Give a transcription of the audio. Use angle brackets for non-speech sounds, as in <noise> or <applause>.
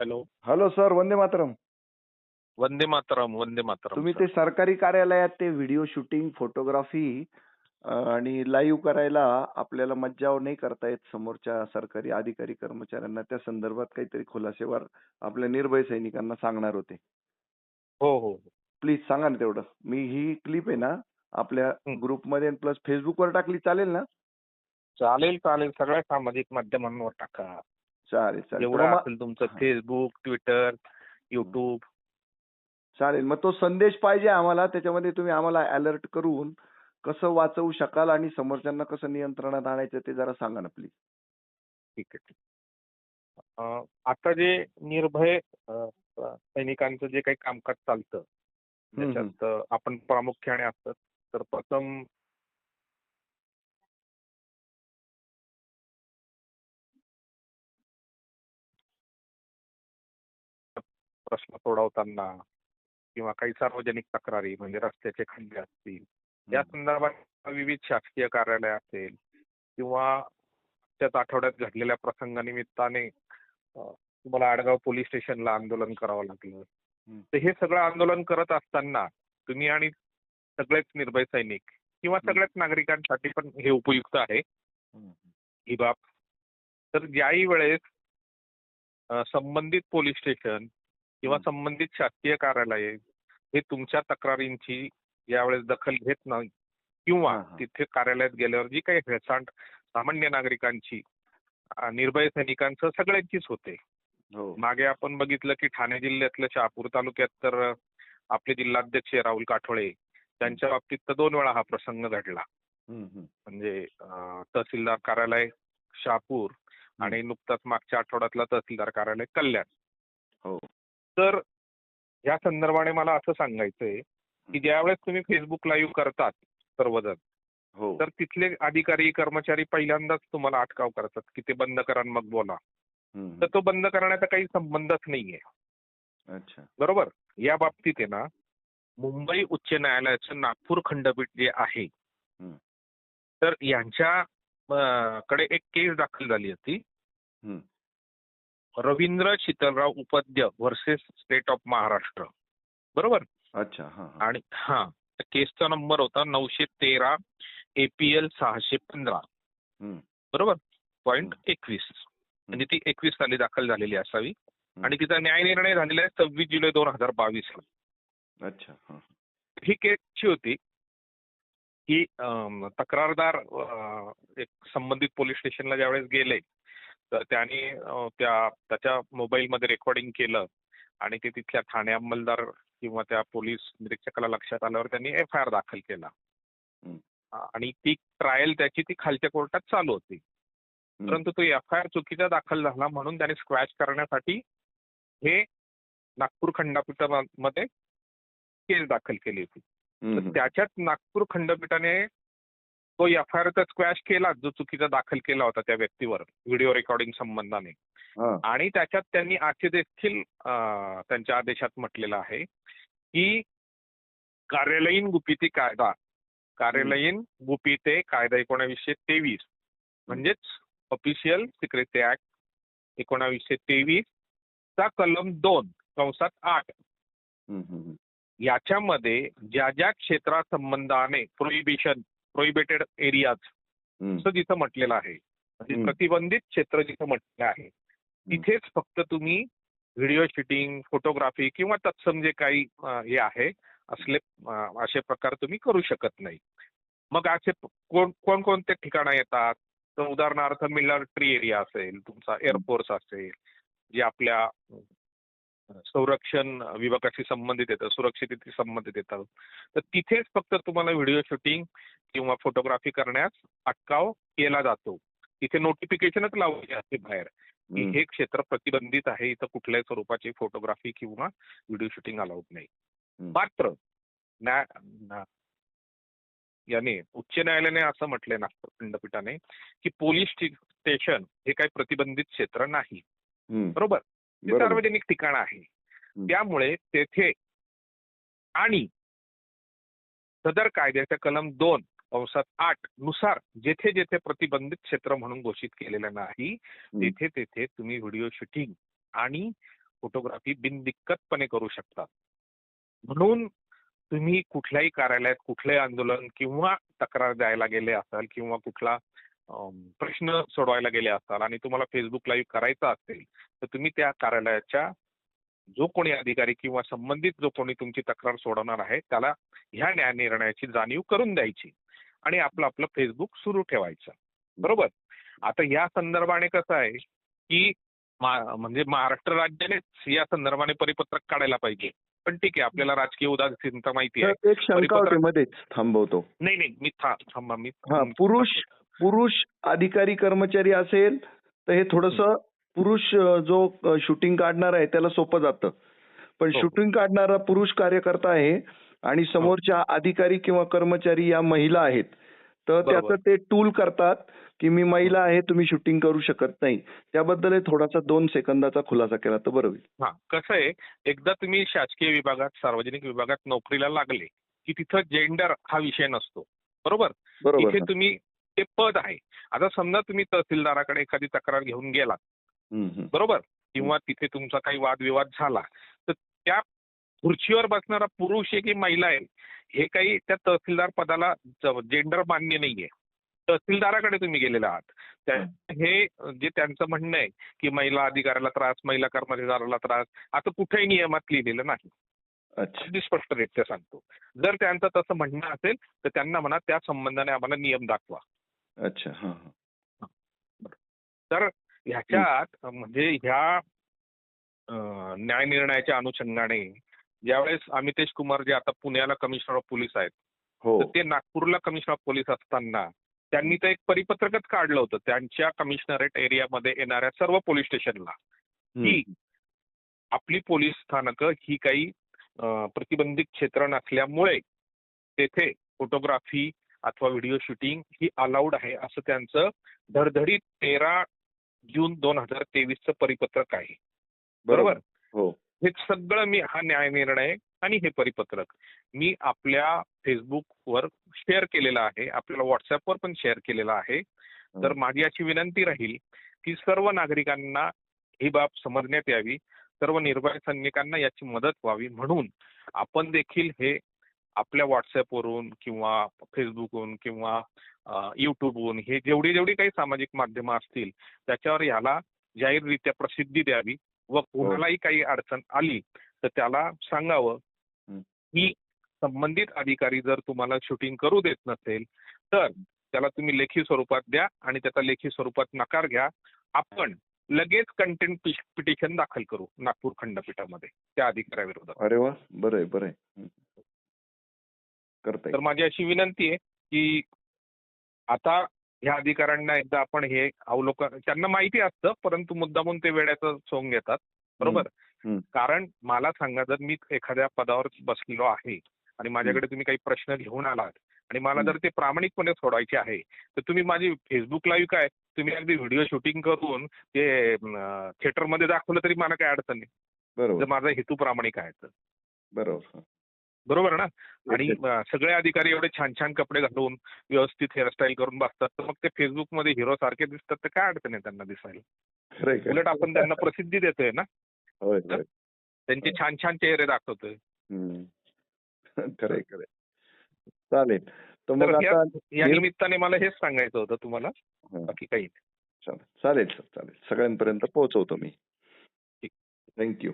Hello. Hello sir Vande Mataram. Vande Mataram Vande Mataram तुम्ही. ते सरकारी कार्यालयात ते व्हिडिओ शूटिंग फोटोग्राफी आणि लाईव्ह करायला आपल्याला मज्जाव नाही करता येत समोरच्या सरकारी अधिकारी कर्मचाऱ्यांना. त्या संदर्भात काहीतरी खुलासेवर आपल्या निर्भय सैनिकांना सांगणार होते. हो हो हो. प्लीज सांगा ना तेवढं. मी ही क्लिप आहे ना आपल्या हं. ग्रुपमध्ये प्लस फेसबुकवर टाकली. चालेल ना? चालेल चालेल. सगळ्या सामाजिक माध्यमांवर टाका. चालेल चालेल. जेवढं मग- असेल तुमचं. फेसबुक ट्विटर युट्यूब चालेल. मग तो संदेश पाहिजे आम्हाला त्याच्यामध्ये तुम्ही आम्हाला अलर्ट करून कसं वाचवू शकाल आणि समोरच्यांना कसं नियंत्रणात आणायचं ते जरा सांगा ना प्लीज ठीक आहे अं, आता जे निर्भय अं, सैनिकांचं जे काही कामकाज चालतं. त्याच्यात अं, आपण प्रामुख्याने असतात तर प्रथम प्रश्न सोडवताना किंवा काही सार्वजनिक तक्रारी म्हणजे रस्त्याचे खड्डे असतील या संदर्भात विविध शासकीय कार्यालय असेल किंवा त्याच आठवड्यात घडलेल्या प्रसंगानिमित्ताने तुम्हाला आडगाव पोलीस स्टेशनला आंदोलन करावं लागलं. तर हे सगळं आंदोलन करत असताना तुम्ही आणि सगळेच निर्भय सैनिक किंवा. सगळ्याच नागरिकांसाठी पण हे उपयुक्त आहे. ही बाब तर ज्याही वेळेस संबंधित पोलीस स्टेशन किंवा. संबंधित शासकीय कार्यालय हे तुमच्या तक्रारींची यावेळेस दखल घेत नाही किंवा. तिथे कार्यालयात गेल्यावर जी काही हेळसांड सामान्य नागरिकांची अ, निर्भय सैनिकांचं सगळ्यांचीच होते. हो. मागे आपण बघितलं की ठाणे जिल्ह्यातल्या शहापूर तालुक्यात तर अ, आपले जिल्हाध्यक्ष राहुल काठोळे त्यांच्या बाबतीत तर दोन वेळा हा प्रसंग घडला. हम्म, हम्म. म्हणजे अं, तहसीलदार कार्यालय शहापूर आणि नुकताच मागच्या आठवड्यातला तहसीलदार कार्यालय कल्याण. हो. तर या संदर्भाने मला असं सांगायचंय की ज्यावेळेस तुम्ही फेसबुक लाईव्ह करतात सर्वजण हो तर तिथले अधिकारी कर्मचारी पहिल्यांदाच तुम्हाला अटकाव करतात की ते बंद करा आणि मग बोला. तर तो बंद करण्याचा काही संबंधच नाहीये अच्छा बरोबर या बाबतीत आहे ना मुंबई उच्च न्यायालयाचं नागपूर खंडपीठ जे आहे. तर यांच्या कडे एक केस दाखल झाली होती. Ravindra Shitalrao Upadhye versus state of Maharashtra. बरोबर? अच्छा. आणि हा त्या केसचा नंबर होता नऊशे तेरा एपीएल सहाशे पंधरा. बरोबर? पॉईंट एकवीस. म्हणजे ती एकवीस साली दाखल झालेली असावी. आणि तिचा न्याय निर्णय झालेला आहे सव्वीस जुलै दोन हजार बावीस ला अच्छा हा. केसची होती की तक्रारदार एक संबंधित पोलीस स्टेशनला ज्यावेळेस गेले तर त्यांनी त्या त्याच्या मोबाईलमध्ये रेकॉर्डिंग केलं आणि ते तिथल्या ठाणे अंमलदार किंवा त्या पोलीस निरीक्षकाला लक्षात आल्यावर त्यांनी एफ आय आर दाखल केला. आणि ती ट्रायल त्याची ती खालच्या कोर्टात चालू होती. परंतु तो एफ आय आर चुकीचा दाखल झाला म्हणून त्याने स्क्वॅश करण्यासाठी हे नागपूर खंडपीठामध्ये केस दाखल केली होती त्याच्यात नागपूर खंडपीठाने तो एफ आय आर स्क्वॅश केला जो चुकीचा दाखल केला होता त्या व्यक्तीवर व्हिडिओ रेकॉर्डिंग संबंधाने. आणि त्याच्यात त्यांनी असे देखील त्यांच्या आदेशात म्हटलेलं आहे की कार्यालयीन गुपिती कायदा कार्यालयीन गुपिते कायदा एकोणावीसशे तेवीस म्हणजेच ऑफिशियल सिक्रेसी ऍक्ट एकोणावीसशे तेवीस चा कलम दोन कंसात आठ. याच्यामध्ये ज्या ज्या क्षेत्रासंबंधाने प्रोहिबिशन प्रोहिबिटेड एरियाज. असं जिथं म्हटलेलं आहे. म्हणजे. प्रतिबंधित क्षेत्र जिथं म्हटलेलं आहे. तिथेच फक्त तुम्ही व्हिडिओ शूटिंग फोटोग्राफी किंवा तत्सम जे काही हे आहे असले असे प्रकार तुम्ही करू शकत नाही. मग असे कोण कोणकोणते ठिकाणं येतात? तर उदाहरणार्थ मिलिटरी एरिया असेल तुमचा एअरफोर्स असेल जे आपल्या संरक्षण विभागाशी संबंधित येतं सुरक्षितेशी संबंधित येतं तर तिथेच फक्त तुम्हाला व्हिडिओ शूटिंग किंवा फोटोग्राफी करण्यास अटकाव केला जातो तिथे नोटिफिकेशनच लावली असते बाहेर की. हे क्षेत्र प्रतिबंधित आहे इथं कुठल्याही स्वरूपाची फोटोग्राफी किंवा व्हिडिओ शूटिंग अलाउड नाही. मात्र याने उच्च न्यायालयाने असं म्हटलंय नागपूर खंडपीठाने की पोलीस स्टेशन हे काही प्रतिबंधित क्षेत्र नाही. बरोबर ते. सार्वजनिक ठिकाण आहे त्यामुळे तेथे आणि सदर कायद्याच्या कलम दोन अंशात आठनुसार जेथे जेथे प्रतिबंधित क्षेत्र म्हणून घोषित केलेलं नाही. तेथे तेथे तुम्ही व्हिडिओ शूटिंग आणि फोटोग्राफी बिनदिक्कतपणे करू शकतात म्हणून तुम्ही कुठल्याही कार्यालयात कुठलंही आंदोलन किंवा तक्रार द्यायला गेले असाल किंवा कुठला प्रश्न सोडवायला गेले असाल आणि तुम्हाला फेसबुक लाईव्ह करायचा असेल तर तुम्ही त्या कार्यालयाच्या जो कोणी अधिकारी किंवा संबंधित जो कोणी तुमची तक्रार सोडवणार आहे त्याला ह्या न्याय निर्णयाची जाणीव करून द्यायची आणि आपलं आपलं फेसबुक सुरू ठेवायचं. बरोबर? आता या संदर्भाने कसं आहे की म्हणजे महाराष्ट्र राज्यानेच या संदर्भाने परिपत्रक काढायला पाहिजे. पण ठीक आहे आपल्याला राजकीय उदासीनता माहिती आहे. एक शंका मध्येच थांबवतो. नाही नाही मी थांबा मी पुरुष पुरुष अधिकारी कर्मचारी असेल तर हे थोडस पुरुष जो शूटिंग काढणार आहे त्याला सोपं जातं. पण हो. शूटिंग काढणारा पुरुष कार्यकर्ता आहे आणि समोरच्या अधिकारी किंवा कर्मचारी या महिला आहेत. तर बरोबर. त्याचं ते टूल करतात की मी महिला आहे तुम्ही शूटिंग करू शकत नाही. त्याबद्दल हे थोडासा दोन सेकंदाचा खुलासा केला तर बरं होईल. हा. कसं आहे एकदा तुम्ही शासकीय विभागात सार्वजनिक विभागात नोकरीला लागले की तिथं जेंडर हा विषय नसतो. बरोबर? बरोबर. इथे? तुम्ही ते पद आहे. आता समजा तुम्ही तहसीलदाराकडे एखादी तक्रार घेऊन गेलात. बरोबर? किंवा तिथे तुमचा काही वादविवाद झाला तर त्या खुर्चीवर बसणारा पुरुष आहे की महिला आहे हे काही त्या तहसीलदार पदाला जेंडर मान्य नाहीये. तहसीलदाराकडे तुम्ही गेलेले आहात. हे जे त्यांचं म्हणणं आहे की महिला अधिकाऱ्याला त्रास महिला कर्मचाऱ्याला त्रास आता कुठेही नियमात लिहिलेलं नाही. अगदी स्पष्टरित्या सांगतो. जर त्यांचं तसं म्हणणं असेल तर त्यांना म्हणा त्या संबंधाने आम्हाला नियम दाखवा. अच्छा हा हा. तर ह्याच्यात म्हणजे ह्या अं, न्याय निर्णयाच्या अनुषंगाने ज्यावेळेस अमितेश कुमार जे आता पुण्याला कमिशनर ऑफ पोलीस आहेत हो. तर ते नागपूरला कमिशनर ऑफ पोलीस असताना त्यांनी तर एक परिपत्रकच काढलं होतं. त्यांच्या कमिशनरेट एरियामध्ये येणाऱ्या सर्व पोलीस स्टेशनला. की आपली पोलीस स्थानकं ही काही प्रतिबंधित क्षेत्र नसल्यामुळे तेथे फोटोग्राफी अथवा व्हिडिओ शूटिंग ही अलाउड आहे असं त्यांचं धडधडीत तेरा जून दोन हजार तेवीसचं परिपत्रक आहे. बरोबर? हो. हे सगळं मी हा न्याय निर्णय आणि हे परिपत्रक मी आपल्या फेसबुकवर शेअर केलेलं आहे आपल्याला व्हॉट्सअपवर पण शेअर केलेलं आहे. तर माझी अशी विनंती राहील की सर्व नागरिकांना ही बाब समजण्यात यावी सर्व निर्भय सैनिकांना याची मदत व्हावी म्हणून आपण देखील हे आपल्या व्हॉट्सअपवरून किंवा फेसबुकवरून किंवा युट्यूबवरून हे जेवढी जेवढी काही सामाजिक माध्यमं असतील त्याच्यावर याला जाहीररित्या प्रसिद्धी द्यावी व कोणालाही काही अडचण आली तर त्याला सांगावं हं. की संबंधित अधिकारी जर तुम्हाला शूटिंग करू देत नसेल तर त्याला तुम्ही लेखी स्वरूपात द्या आणि त्याचा लेखी स्वरूपात नकार घ्या. आपण लगेच कंटेंट पिटिशन दाखल करू नागपूर खंडपीठामध्ये त्या अधिकाऱ्याविरोधात. अरे वा! बरं आहे बरं आहे. करता तर माझी अशी विनंती आहे की आता ह्या अधिकाऱ्यांना एकदा आपण हे अवलोकन त्यांना माहिती असतं परंतु मुद्दामून ते वेळाचं सोंग घेतात. बरोबर. कारण मला सांगा जर मी एखाद्या पदावर बसलेलो आहे आणि माझ्याकडे तुम्ही काही प्रश्न घेऊन आलात आणि मला जर ते प्रामाणिकपणे सोडवायचे आहे तर तुम्ही माझी फेसबुक लाईव्ह काय? तुम्ही अगदी व्हिडिओ शूटिंग करून ते थिएटरमध्ये दाखवलं तरी मला काय अडचण नाही. माझा हेतू प्रामाणिक आहे तर. बरोबर. बरोबर ना? आणि सगळे अधिकारी एवढे छान छान कपडे घालून व्यवस्थित हेअरस्टाईल करून बसतात. तर मग ते फेसबुकमध्ये हिरो सारखे दिसतात तर काय अडचण आहे त्यांना दिसायला. उलट आपण त्यांना प्रसिद्धी देतोय ना? त्यांचे छान छान चेहरे दाखवतोय. खरंय <laughs> खरंय चालेल. या- निमित्ताने मला हेच सांगायचं होतं तुम्हाला. बाकी काही नाही. चालेल चालेल सर चालेल. सगळ्यांपर्यंत पोहोचवतो मी. ठीक. थँक्यू.